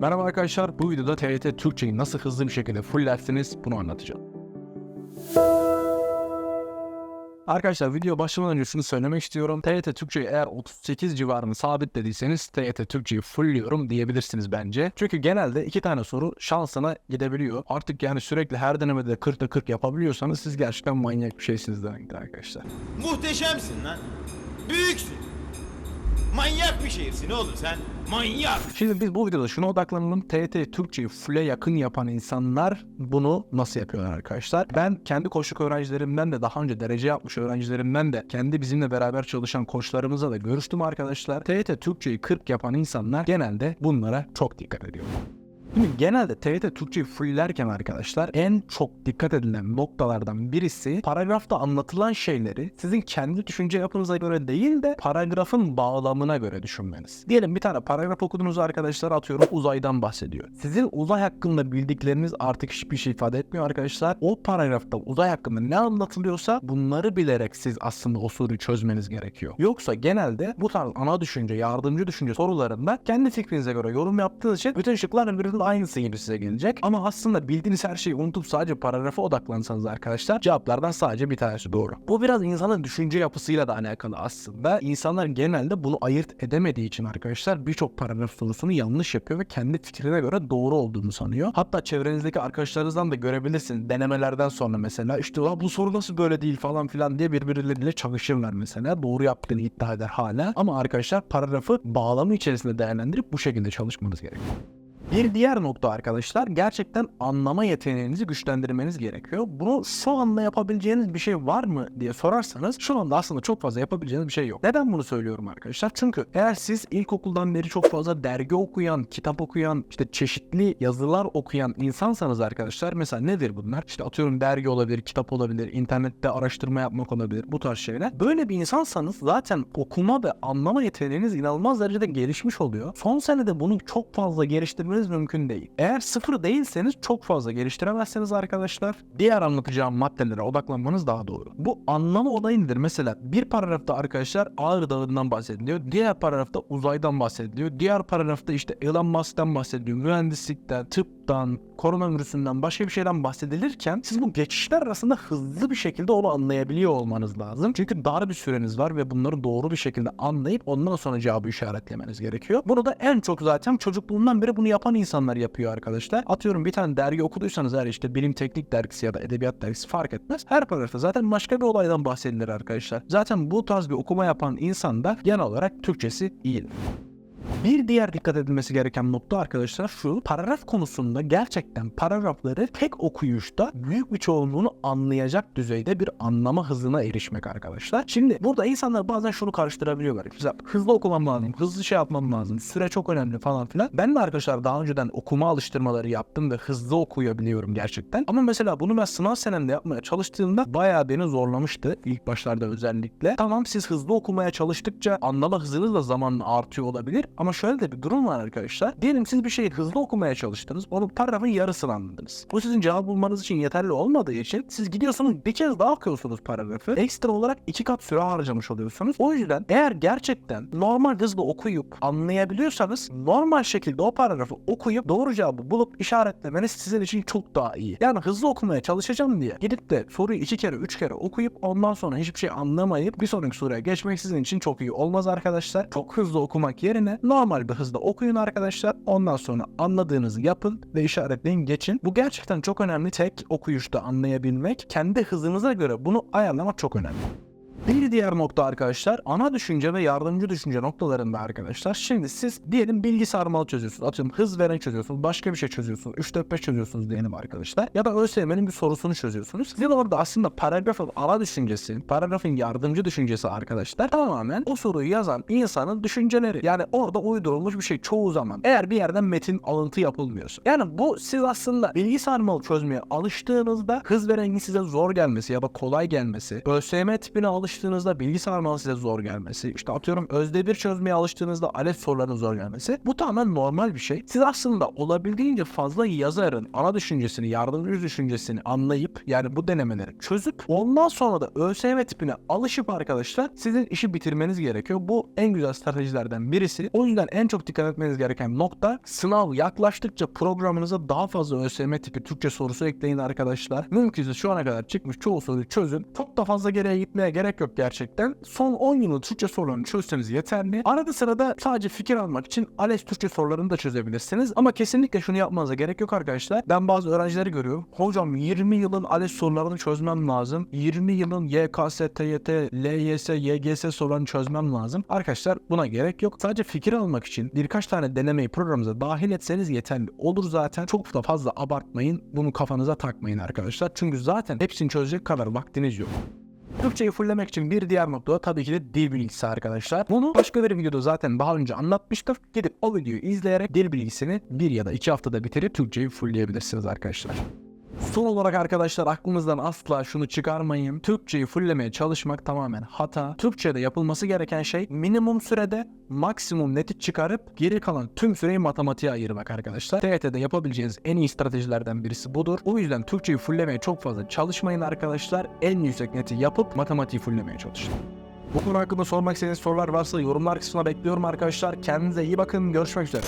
Merhaba arkadaşlar, bu videoda TRT Türkçeyi nasıl hızlı bir şekilde fulllersiniz bunu anlatacağım. Arkadaşlar video başlamadan önce şunu söylemek istiyorum. TRT Türkçeyi eğer 38 civarını sabitlediyseniz TRT Türkçeyi fullliyorum diyebilirsiniz bence. Çünkü genelde iki tane soru şansına gidebiliyor. Artık yani sürekli her denemede 40'ta 40 yapabiliyorsanız siz gerçekten manyak bir şeysiniz demektir arkadaşlar. Muhteşemsin lan. Büyüksün. Manyak bir şehirsin oğlum sen. Manyak. Şimdi biz bu videoda şuna odaklanalım. TRT Türkçeyi full'e yakın yapan insanlar bunu nasıl yapıyorlar arkadaşlar? Ben kendi koçluk öğrencilerimden de daha önce derece yapmış öğrencilerimden de kendi bizimle beraber çalışan koçlarımızla da görüştüm arkadaşlar. TRT Türkçeyi 40 yapan insanlar genelde bunlara çok dikkat ediyorlar. Şimdi genelde TRT Türkçeyi fulllerken arkadaşlar en çok dikkat edilen noktalardan birisi paragrafta anlatılan şeyleri sizin kendi düşünce yapınıza göre değil de paragrafın bağlamına göre düşünmeniz. Diyelim bir tane paragraf okudunuz arkadaşlar atıyorum uzaydan bahsediyor. Sizin uzay hakkında bildikleriniz artık hiçbir şey ifade etmiyor arkadaşlar. O paragrafta uzay hakkında ne anlatılıyorsa bunları bilerek siz aslında o soruyu çözmeniz gerekiyor. Yoksa genelde bu tarz ana düşünce, yardımcı düşünce sorularında kendi fikrinize göre yorum yaptığınız için bütün şıklar birbirinin aynısı gibi size gelecek. Ama aslında bildiğiniz her şeyi unutup sadece paragrafa odaklansanız arkadaşlar cevaplardan sadece bir tanesi doğru. Bu biraz insanın düşünce yapısıyla da alakalı aslında. İnsanlar genelde bunu ayırt edemediği için arkadaşlar birçok paragraf sorusunu yanlış yapıyor ve kendi fikrine göre doğru olduğunu sanıyor. Hatta çevrenizdeki arkadaşlarınızdan da görebilirsiniz. Denemelerden sonra mesela işte "Aa, bu soru nasıl böyle değil falan filan diye birbirleriyle çalışırlar mesela. Doğru yaptığını iddia eder hala. Ama arkadaşlar paragrafı bağlamı içerisinde değerlendirip bu şekilde çalışmanız gerekiyor. Bir diğer nokta arkadaşlar gerçekten anlama yeteneğinizi güçlendirmeniz gerekiyor. Bunu şu anda yapabileceğiniz bir şey var mı diye sorarsanız şu anda aslında çok fazla yapabileceğiniz bir şey yok. Neden bunu söylüyorum arkadaşlar? Çünkü eğer siz ilkokuldan beri çok fazla dergi okuyan, kitap okuyan, işte çeşitli yazılar okuyan insansanız arkadaşlar mesela nedir bunlar? İşte atıyorum dergi olabilir, kitap olabilir, internette araştırma yapmak olabilir bu tarz şeyler. Böyle bir insansanız zaten okuma ve anlama yeteneğiniz inanılmaz derecede gelişmiş oluyor. Son senede bunu çok fazla geliştirmeniz mümkün değil. Eğer sıfır değilseniz çok fazla geliştiremezseniz arkadaşlar diğer anlatacağım maddelere odaklanmanız daha doğru. Bu anlama olayı nedir? Mesela bir paragrafta arkadaşlar Ağrı Dağı'ndan bahsediliyor. Diğer paragrafta uzaydan bahsediliyor. Diğer paragrafta işte Elon Musk'tan bahsediliyor. Mühendislikten, tıptan, koronavirüsünden başka bir şeyden bahsedilirken siz bu geçişler arasında hızlı bir şekilde onu anlayabiliyor olmanız lazım. Çünkü dar bir süreniz var ve bunları doğru bir şekilde anlayıp ondan sonra cevabı işaretlemeniz gerekiyor. Bunu da en çok zaten çocukluğundan beri bunu yapan insanlar yapıyor arkadaşlar. Atıyorum bir tane dergi okuduysanız eğer işte bilim teknik dergisi ya da edebiyat dergisi fark etmez. Her paragrafta zaten başka bir olaydan bahsedilir arkadaşlar. Zaten bu tarz bir okuma yapan insan da genel olarak Türkçesi iyidir. Bir diğer dikkat edilmesi gereken nokta arkadaşlar şu. Paragraf konusunda gerçekten paragrafları tek okuyuşta büyük bir çoğunluğunu anlayacak düzeyde bir anlama hızına erişmek arkadaşlar. Şimdi burada insanlar bazen şunu karıştırabiliyorlar. Mesela hızlı okumam lazım, hızlı şey yapmam lazım, süre çok önemli falan filan. Ben de arkadaşlar daha önceden okuma alıştırmaları yaptım ve hızlı okuyabiliyorum gerçekten. Ama mesela bunu ben sınav senemde yapmaya çalıştığımda bayağı beni zorlamıştı ilk başlarda özellikle. Tamam siz hızlı okumaya çalıştıkça anlama hızınız da zamanla artıyor olabilir ama şöyle de bir durum var arkadaşlar. Diyelim siz bir şeyi hızlı okumaya çalıştınız. Onun paragrafın yarısını anladınız. Bu sizin cevap bulmanız için yeterli olmadığı için siz gidiyorsunuz bir kez daha okuyorsunuz paragrafı. Ekstra olarak iki kat süre harcamış oluyorsunuz. O yüzden eğer gerçekten normal hızlı okuyup anlayabiliyorsanız normal şekilde o paragrafı okuyup doğru cevabı bulup işaretlemeniz sizin için çok daha iyi. Yani hızlı okumaya çalışacağım diye gidip de soruyu iki kere üç kere okuyup ondan sonra hiçbir şey anlamayıp bir sonraki soruya geçmek sizin için çok iyi olmaz arkadaşlar. Çok hızlı okumak yerine normal bir hızda okuyun arkadaşlar. Ondan sonra anladığınızı yapın ve işaretleyin geçin. Bu gerçekten çok önemli. Tek okuyuşta anlayabilmek, kendi hızınıza göre bunu ayarlamak çok önemli. Bir diğer nokta arkadaşlar ana düşünce ve yardımcı düşünce noktalarında arkadaşlar. Şimdi siz diyelim bilgi sarmalı çözüyorsunuz. Atıyorum hız veren çözüyorsunuz. Başka bir şey çözüyorsunuz. 3 4 5 çözüyorsunuz diyelim arkadaşlar. Ya da ÖSYM'nin bir sorusunu çözüyorsunuz. Sizin orada aslında paragrafın ana düşüncesi, paragrafın yardımcı düşüncesi arkadaşlar tamamen o soruyu yazan insanın düşünceleri. Yani orada uydurulmuş bir şey çoğu zaman. Eğer bir yerden metin alıntı yapılmıyorsa. Yani bu siz aslında bilgi sarmalı çözmeye alıştığınızda hız verenin size zor gelmesi ya da kolay gelmesi, ÖSYM tipine alış alıştığınızda bilgi sarmalı size zor gelmesi, işte atıyorum özde bir çözmeye alıştığınızda ALES sorularının zor gelmesi bu tamamen normal bir şey. Siz aslında olabildiğince fazla yazarın ana düşüncesini, yardımcı düşüncesini anlayıp yani bu denemeleri çözüp ondan sonra da ÖSYM tipine alışıp arkadaşlar sizin işi bitirmeniz gerekiyor. Bu en güzel stratejilerden birisi. O yüzden en çok dikkat etmeniz gereken nokta sınav yaklaştıkça programınıza daha fazla ÖSYM tipi Türkçe sorusu ekleyin arkadaşlar. Mümkünse şu ana kadar çıkmış çoğu soruyu çözün. Çok da fazla geriye gitmeye gerek yok gerçekten. Son 10 yılın Türkçe sorularını çözseniz yeterli. Arada sırada sadece fikir almak için ALES Türkçe sorularını da çözebilirsiniz. Ama kesinlikle şunu yapmanıza gerek yok arkadaşlar. Ben bazı öğrencileri görüyorum. Hocam 20 yılın ALES sorularını çözmem lazım. 20 yılın YKS, TYT, LYS, YGS sorularını çözmem lazım. Arkadaşlar buna gerek yok. Sadece fikir almak için birkaç tane denemeyi programımıza dahil etseniz yeterli olur zaten. Çok da fazla abartmayın. Bunu kafanıza takmayın arkadaşlar. Çünkü zaten hepsini çözecek kadar vaktiniz yok. Türkçeyi fulllemek için bir diğer nokta da tabii ki de dil bilgisi arkadaşlar. Bunu başka bir videoda zaten daha önce anlatmıştım. Gidip o videoyu izleyerek dil bilgisini bir ya da iki haftada bitirip Türkçeyi fullleyebilirsiniz arkadaşlar. Son olarak arkadaşlar aklınızdan asla şunu çıkarmayın. Türkçeyi fulllemeye çalışmak tamamen hata. Türkçe'de yapılması gereken şey minimum sürede maksimum neti çıkarıp geri kalan tüm süreyi matematiğe ayırmak arkadaşlar. TYT'de yapabileceğiniz en iyi stratejilerden birisi budur. O yüzden Türkçeyi fulllemeye çok fazla çalışmayın arkadaşlar. En yüksek neti yapıp matematiği fulllemeye çalışın. Bu konu hakkında sormak istediğiniz sorular varsa yorumlar kısmına bekliyorum arkadaşlar. Kendinize iyi bakın. Görüşmek üzere.